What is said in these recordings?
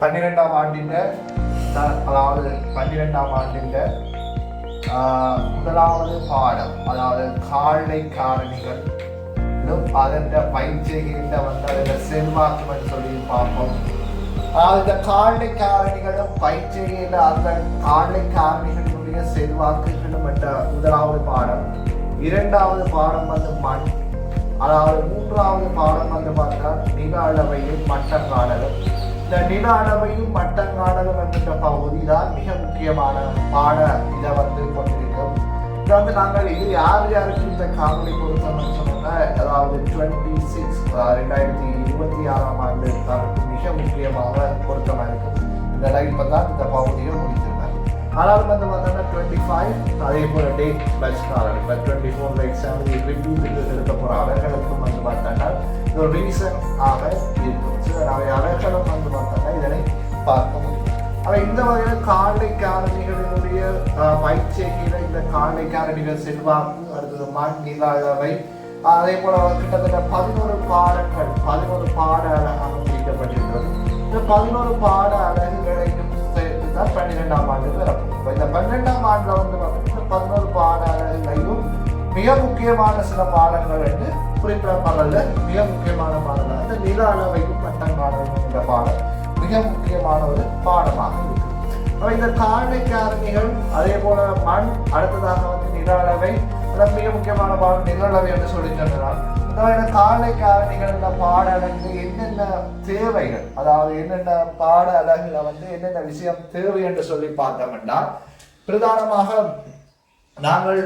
பன்னிரெண்டாம் ஆண்டின் அதாவது பன்னிரெண்டாம் ஆண்டின் முதலாவது பாடம் அதாவது கால்நடை காரணிகள் அதன் பயிற்சிகிட்ட வந்து அதில் செல்வாக்கு சொல்லி பார்ப்போம். அதாவது இந்த கால்நடை காரணிகளும் பயிற்சிகின்ற அந்த கால்நடை காரணிகளுடைய செல்வாக்குகளும் என்ற முதலாவது பாடம் இரண்டாவது பாடம் வந்து மண் அதாவது மூன்றாவது பாடம் வந்து பார்த்தா நில அளவையும் மட்டங்காடலும் இந்த நில அளவையும் மட்டங்காடலும் என்கின்ற பகுதி தான் மிக முக்கியமான பாட இதை வந்து கொண்டிருக்கும். இதை வந்து நாங்கள் இது யார் யாருக்கு இந்த காணொலி பொருத்தம்னு சொன்னோம்னா அதாவது டுவெண்ட்டி சிக்ஸ் ரெண்டாயிரத்தி இருபத்தி ஆறாம் ஆண்டு தனக்கு மிக முக்கியமாக பொருத்தமாக இருக்கும். இந்த லைஃப் தான் இந்த பகுதியை முடிச்சிருந்தார் ஆனால் வந்து பார்த்தோம்னா டுவெண்ட்டி ஃபைவ் அதே போல் டேட் பேச்சுக்காரர் இப்போ டுவெண்ட்டி ஃபோரில் எக்ஸாம் ரிவ்யூ எடுக்க போகிற அவர்களுக்கும் வந்து பார்த்தோம்னா இது ஒரு ரீசன் ஆக இருக்கும். அவை அவர்களும் வந்து பார்த்தாங்க இதனை பார்க்க முடியும். அவை இந்த வகையில் காலை காரணிகளினுடைய பயிற்சியில இந்த காலை காரணிகள் செல்வாக்கு அடுத்தது மண் அதே போல கிட்டத்தட்ட பதினோரு பாடங்கள் பதினோரு பாட அழகாக பிரிக்கப்பட்டிருக்கிறது இந்த பதினோரு பாட அழகுகளையும் சேர்த்து தான் பன்னிரெண்டாம் ஆண்டு வரப்போம் இந்த பன்னிரெண்டாம் ஆண்டுல வந்து பார்த்தீங்கன்னா பதினோரு பாட மிக முக்கியமான சில பாடங்கள் என்று பாடல்ல மிக முக்கியமான பாடல் அந்த நில அளவையும் பட்டங்காடல் என்ற பாடம் மிக முக்கியமான ஒரு பாடமாக இருக்கு. இந்த கால்நடை காரணிகள் அதே போல மண் அடுத்ததாக வந்து நில அளவை மிக முக்கியமான பாடம் நில அளவை என்று சொல்லி சொன்னால் இந்த வகையான கால்நடை காரணிகள் இந்த பாட அழகு என்னென்ன தேவைகள் அதாவது என்னென்ன பாட அழகுல வந்து என்னென்ன விஷயம் தேவை என்று சொல்லி பார்த்தோம்னா பிரதானமாக நாங்கள்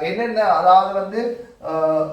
என்னென்ன அதாவது வந்து ஆஹ்,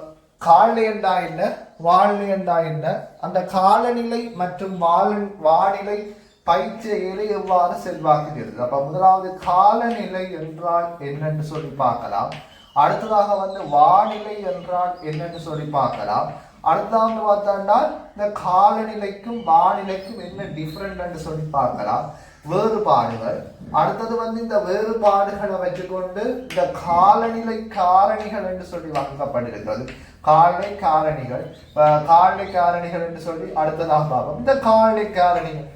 என்ன வானிலை என்ன அந்த காலநிலை மற்றும் வாழ வானிலை பயிற்சியிலே எவ்வாறு செல்வாக்குகிறது? அப்ப முதலாவது காலநிலை என்றால் என்னன்னு சொல்லி பார்க்கலாம். அடுத்ததாக வந்து வானிலை என்றால் என்னன்னு சொல்லி பார்க்கலாம். அடுத்ததாக பார்த்தோம்னா இந்த காலநிலைக்கும் வானிலைக்கும் என்ன டிஃப்ரெண்ட் சொல்லி பார்க்கலாம். வேறுபாடுகள். அடுத்தது வந்து இந்த வேறுபாடுகளை வச்சுக்கொண்டு இந்த காலநிலை காரணிகள் என்று சொல்லி வழங்கப்பட்டிருக்கிறது காலநிலை காரணிகள் அஹ் காலநிலை காரணிகள் என்று சொல்லி அடுத்ததாக பார்ப்போம். இந்த காலநிலை காரணிகள்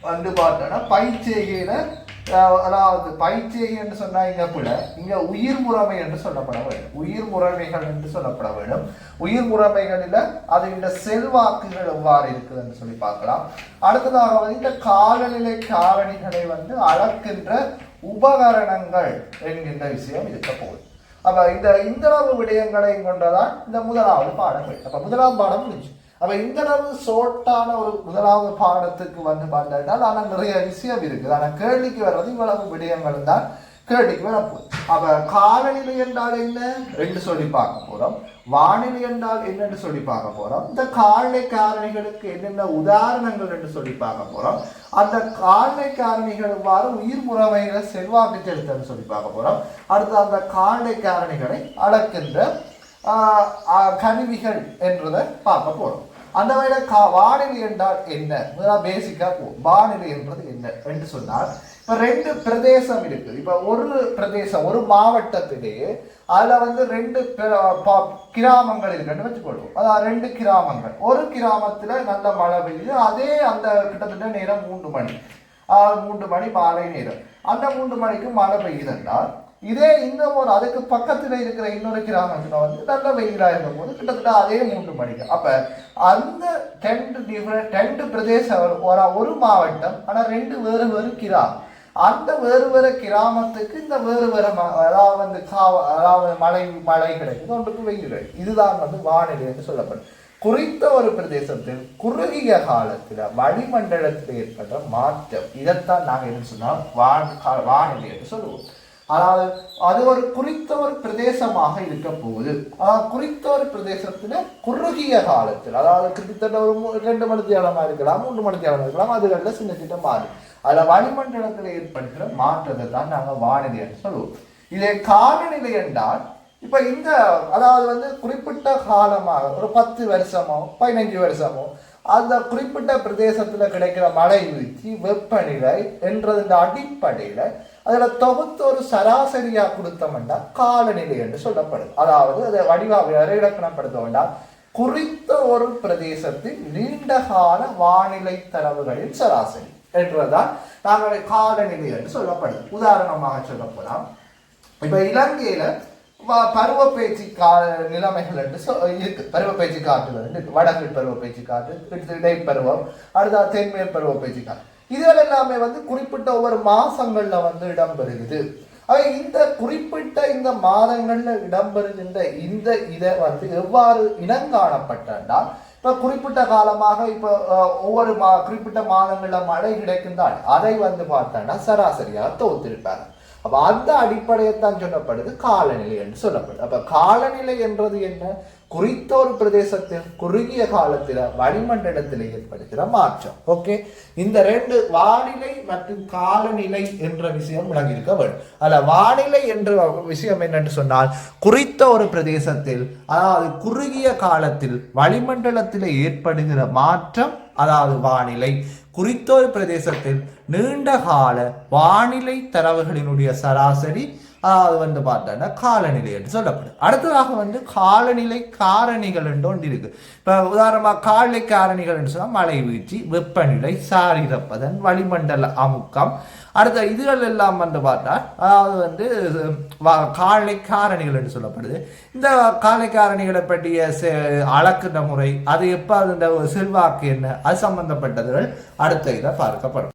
வந்து பார்த்தோன்னா பயிற்சிகையில அதாவது பயிற்சிகை என்று சொன்னா இங்கே கூட இங்க உயிர் முறைமை என்று சொல்லப்பட வேண்டும். உயிர் முறைமைகள் என்று சொல்லப்பட வேண்டும். உயிர் முறைமைகளில் அது இந்த செல்வாக்குகள் எவ்வாறு இருக்குது என்று சொல்லி பார்க்கலாம். அடுத்ததாக வந்து இந்த காலநிலை காரணிகளை வந்து அளக்கின்ற உபகரணங்கள் என்கின்ற விஷயம் இருக்க போகுது. அப்ப இந்த இந்தளவு விடயங்களையும் கொண்டதான் இந்த முதலாவது பாடங்கள். அப்ப முதலாவது பாடம் முடிஞ்சு. அப்ப இந்த அளவு சோட்டான ஒரு முதலாவது பாடத்துக்கு வந்து பார்த்தால் ஆனால் நிறைய விஷயம் இருக்குது. ஆனா கேள்விக்கு வர்றது இவ்வளவு விடயங்கள் தான் கேள்விக்கு வரப்போகுது அப்ப காலநிலை என்றால் என்ன? ரெண்டு சொல்லி பார்க்க போறோம். வானிலை என்றால் என்னன்னு சொல்லி பார்க்க போறோம். இந்த காலநிலை காரணிகளுக்கு என்னென்ன உதாரணங்கள் என்று சொல்லி பார்க்க போறோம். அந்த கால்நடை காரணிகள் எவ்வாறு உயிர் முறைமைகளை செல்வாக்கு செலுத்தன்னு சொல்லி பார்க்க போறோம். அடுத்து அந்த கால்நடை காரணிகளை அளக்கின்ற கருவிகள் என்றதை பார்க்க போறோம் அந்த வகையில கா வானிலை என்றால் என்ன முதல்ல பேசிக்கா போ வானிலை என்றது என்ன என்று சொன்னால் இப்ப ரெண்டு பிரதேசம் இருக்குது இப்ப ஒரு பிரதேசம் ஒரு மாவட்டத்திலேயே அதுல வந்து ரெண்டு கிராமங்கள் இருக்குன்னு வச்சுக்கொள்வோம் அதாவது ரெண்டு கிராமங்கள் ஒரு கிராமத்துல நல்ல மழை பெய்யுது அதே அந்த கிட்டத்தட்ட நேரம் மூன்று மணி மூன்று மணி மாலை நேரம் அந்த மூன்று மணிக்கு மழை பெய்யுதுன்றால் இதே இன்னும் ஒரு அதுக்கு பக்கத்தில் இருக்கிற இன்னொரு கிராமத்தில் வந்து நல்ல வெயிலாக இருக்கும் போது கிட்டத்தட்ட அதே மூன்று மணிக்கு. அப்போ அந்த டென்ட் டிஃப்ரெண்ட் டென்ட் பிரதேசம் ஒரு ஒரு மாவட்டம் ஆனால் ரெண்டு வேறு வேறு கிராமம் அந்த வேறு வேறு கிராமத்துக்கு இந்த வேறு வேறு ம- அதாவது வந்து காவ அதாவது மழை மழை கிடைக்குது ஒன்றுக்கு வெயில் கிடைக்கும் இதுதான் வந்து வானிலை என்று சொல்லப்படும். குறித்த ஒரு பிரதேசத்தில் குறுகிய காலத்தில் வளிமண்டலத்தில் ஏற்பட்ட மாற்றம். இதைத்தான் நாங்கள் என்ன சொன்னால் வான் வானிலை என்று சொல்லுவோம். அதாவது அது ஒரு குறித்த ஒரு பிரதேசமாக இருக்க போகுது குறித்த ஒரு பிரதேசத்துல குறுகிய காலத்தில் அதாவது கிட்டத்தட்ட ஒரு ரெண்டு மணி தேலமா இருக்கலாம் மூன்று மணி தேலமா இருக்கலாம் அதுகள்ல சின்ன சின்ன மாறும். அதுல வளிமண்டலத்தில் ஏற்படுகிற மாற்றத்தை தான் நாங்க வானிலை என்று சொல்லுவோம். இதே காலநிலை என்றால் இப்ப இந்த அதாவது வந்து குறிப்பிட்ட காலமாக ஒரு பத்து வருஷமோ பதினஞ்சு வருஷமோ அந்த குறிப்பிட்ட பிரதேசத்துல கிடைக்கிற மழை வீழ்ச்சி வெப்பநிலை என்றது இந்த அடிப்படையில அதில் தொகுத்து ஒரு சராசரியாக கொடுத்தோம்னா காலநிலை என்று சொல்லப்படும் அதாவது அதை வடிவா இலக்கணப்படுத்த வேண்டாம் குறித்த ஒரு பிரதேசத்தின் நீண்ட கால வானிலை தரவுகளின் சராசரி என்றுதான் நாங்கள் காலநிலை என்று சொல்லப்படும் உதாரணமாக சொல்லப்போனால் இப்போ இலங்கையில் பருவ வ- பருவப்பேச்சு கா நிலைமைகள் என்று சொ- இருக்கு. பருவப்பேச்சு காற்றுகள் இருக்கு வடக்கு பருவப்பேச்சு காற்று இடைப்பருவம் அடுத்த தென்மேல் பருவப்பேச்சு காற்று. இதுகள் எல்லாமே வந்து குறிப்பிட்ட ஒவ்வொரு மாசங்கள்ல வந்து இடம்பெறுகிறது. அவை இந்த குறிப்பிட்ட இந்த மாதங்கள்ல இடம்பெறுகின்ற இந்த இதை வந்து எவ்வாறு இனங்காணப்பட்டால் இப்ப குறிப்பிட்ட காலமாக இப்ப ஒவ்வொரு மா குறிப்பிட்ட மாதங்கள்ல மழை கிடைக்கின்றால் அதை வந்து பார்த்தோம்னா சராசரியாக தோத்திருப்பாங்க அப்ப அந்த அடிப்படையைத்தான் சொல்லப்படுது காலநிலை என்று சொல்லப்படுது. அப்ப காலநிலை என்றது என்ன? குறித்த ஒரு பிரதேசத்தில் குறுகிய காலத்தில் வளிமண்டலத்தில் ஏற்படுகிற மாற்றம். ஓகே இந்த ரெண்டு வானிலை மற்றும் காலநிலை என்ற விஷயம் விளங்கியிருக்க வேண்டும். அல்ல வானிலை என்ற விஷயம் என்னன்னு சொன்னால் குறித்த ஒரு பிரதேசத்தில் அதாவது குறுகிய காலத்தில் வளிமண்டலத்தில் ஏற்படுகிற மாற்றம் அதாவது வானிலை. குறித்த ஒரு பிரதேசத்தில் நீண்ட கால வானிலை தரவுகளினுடைய சராசரி அது வந்து பார்த்தோன்னா காலநிலை என்று சொல்லப்படும். அடுத்ததாக வந்து காலநிலை காரணிகள் என்று ஒன்று இருக்கு. இப்போ உதாரணமாக காலநிலை காரணிகள் என்று சொன்னால் மழை வீழ்ச்சி வெப்பநிலை சாரிரப்பதன் வளிமண்டல அமுக்கம். அடுத்த இதுகள் எல்லாம் வந்து பார்த்தா அதாவது வந்து வா- காலை காரணிகள் என்று சொல்லப்படுது. இந்த காலை காரணிகளை பற்றிய செ- அளக்கின்ற முறை அது எப்போ அதோட செல்வாக்கு என்ன அது சம்பந்தப்பட்டதுகள் அடுத்த இதை பார்க்கப்படும்.